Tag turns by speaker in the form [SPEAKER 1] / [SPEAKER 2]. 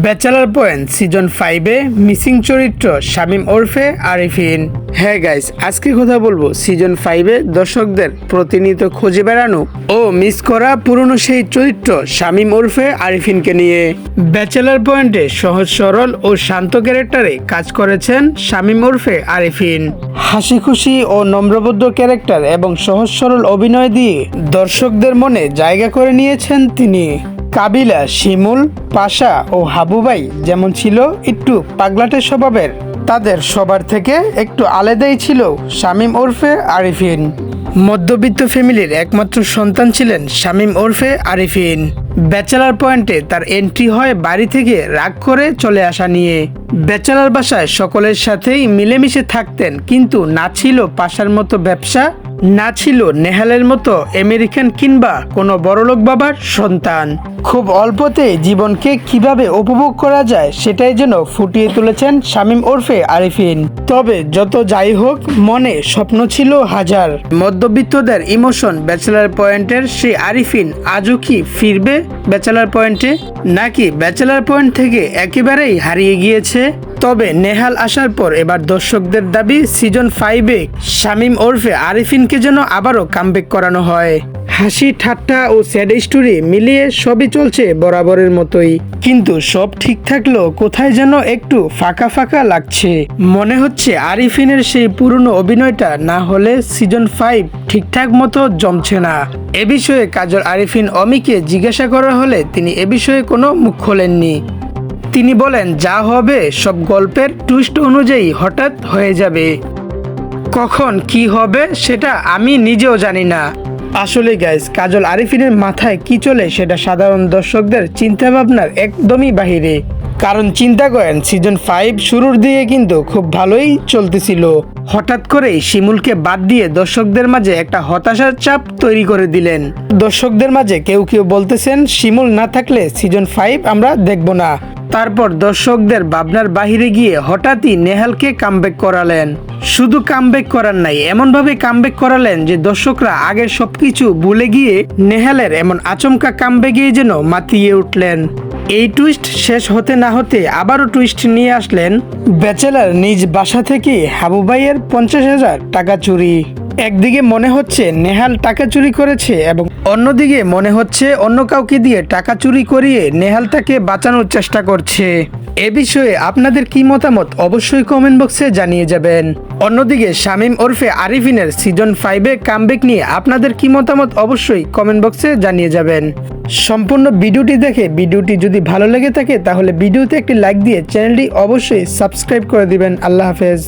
[SPEAKER 1] Bachelor point, season ফাইভে missing চরিত্র শামিম ওরফে আরিফিন। হ্যাঁ গাইস আজকে কথা বলব সিজন ফাইভে দর্শকদের প্রতিনিয়ত খুঁজে বেড়ানো ও মিস করা পুরনো সেই চরিত্র শামিম ওরফে আরিফিনকে নিয়ে। ব্যাচেলার পয়েন্টে সহজ সরল ও শান্ত ক্যারেক্টারে কাজ করেছেন শামিম ওরফে আরিফিন। হাসি খুশি ও নম্রবদ্ধ ক্যারেক্টার এবং সহজ সরল অভিনয় দিয়ে দর্শকদের মনে জায়গা করে নিয়েছেন তিনি। কাবিলা, শিমুল, পাশা ও হাবুবাই যেমন ছিল, একটু পাগলাটে স্বভাবের। তাদের সবার থেকে একটু আলাদাই ছিল শামিম ওরফে আরিফিন। মধ্যবিত্ত ফ্যামিলির একমাত্র সন্তান ছিলেন শামিম ওরফে আরিফিন। ব্যাচেলার পয়েন্টে তার এন্ট্রি হয় বাড়ি থেকে রাগ করে চলে আসা নিয়ে। ব্যাচেলার বাসায় সকলের সাথেই মিলেমিশে থাকতেন, কিন্তু না ছিল পাশার মতো ব্যবসা না ছিল নেহালের মতো আমেরিকান কিংবা কোনো বড়লোক বাবার সন্তান। খুব অল্পতে জীবনকে কীভাবে উপভোগ করা যায় সেটাই যেন ফুটিয়ে তুলেছেন শামিম ওরফে আরিফিন। তবে যত যাই হোক, মনে স্বপ্ন ছিল হাজার। মধ্যবিত্তদের ইমোশন ব্যাচেলার পয়েন্টের সেই আরিফিন আজও কি ফিরবে ব্যাচেলার পয়েন্টে? নাকি ব্যাচেলার পয়েন্ট থেকে একেবারেই হারিয়ে গিয়েছে? তবে নেহাল আসার পর এবার দর্শকদের দাবি সিজন ফাইভে শামিম ওরফে আরিফিনকে যেন আবারও কামব্যাক করানো হয়। হাসি, ঠাট্টা ও স্যাড স্টোরি মিলিয়ে সবই চলছে বরাবরের মতোই। কিন্তু সব ঠিক থাকলেও কোথায় যেন একটু ফাঁকা ফাঁকা লাগছে। মনে হচ্ছে আরিফিনের সেই পুরনো অভিনয়টা না হলে সিজন ফাইভ ঠিকঠাক মতো জমছে না। এ বিষয়ে কাজল আরিফিন অমিকে জিজ্ঞাসা করা হলে তিনি এ বিষয়ে কোনো মুখ খোলেননি। তিনি বলেন, যা হবে সব গল্পের টুইস্ট অনুযায়ী হঠাৎ হয়ে যাবে। কখন কি হবে সেটা আমি নিজেও জানি না। আসলে গাইজ কাজল আরিফিনের মাথায় কি চলে সেটা সাধারণ দর্শকদের চিন্তা ভাবনার একদমই বাহিরে। কারণ চিন্তা করেন সিজন ফাইভ শুরুর দিকে কিন্তু খুব ভালোই চলতেছিল। হঠাৎ করেই শিমুলকে বাদ দিয়ে দর্শকদের মাঝে একটা হতাশার চাপ তৈরি করে দিলেন। দর্শকদের মাঝে কেউ কেউ বলতেছেন, শিমুল না থাকলে সিজন ফাইভ আমরা দেখব না। তারপর দর্শকদের ভাবনার বাহিরে গিয়ে হঠাৎই নেহালকে কামব্যাক করালেন। শুধু কামব্যাক করার নাই, এমনভাবে কামব্যাক করালেন যে দর্শকরা আগের সবকিছু ভুলে গিয়ে নেহালের এমন আচমকা কামব্যাকে যেন মাতিয়ে উঠলেন। এই টুইস্ট শেষ হতে না হতে আবারও টুইস্ট নিয়ে আসলেন ব্যাচেলার নিজ বাসা থেকে হাবু ভাইয়ের পঞ্চাশ হাজার টাকা চুরি। একদিকে মনে হচ্ছে নেহাল টাকা চুরি করেছে এবং অন্যদিকে মনে হচ্ছে অন্য কাউকে দিয়ে টাকা চুরি করিয়ে নেহাল তাকে বাঁচানোর চেষ্টা করছে। এ বিষয়ে আপনাদের কি মতামত অবশ্যই কমেন্ট বক্সে জানিয়ে যাবেন। অন্যদিকে শামিম ওরফে আরিফিনের সিজন ফাইভে কামব্যাক নিয়ে আপনাদের কি মতামত অবশ্যই কমেন্ট বক্সে জানিয়ে যাবেন। সম্পূর্ণ ভিডিওটি দেখে ভিডিওটি যদি ভালো লেগে থাকে তাহলে ভিডিওতে একটি লাইক দিয়ে চ্যানেলটি অবশ্যই সাবস্ক্রাইব করে দিবেন। আল্লাহ হাফেজ।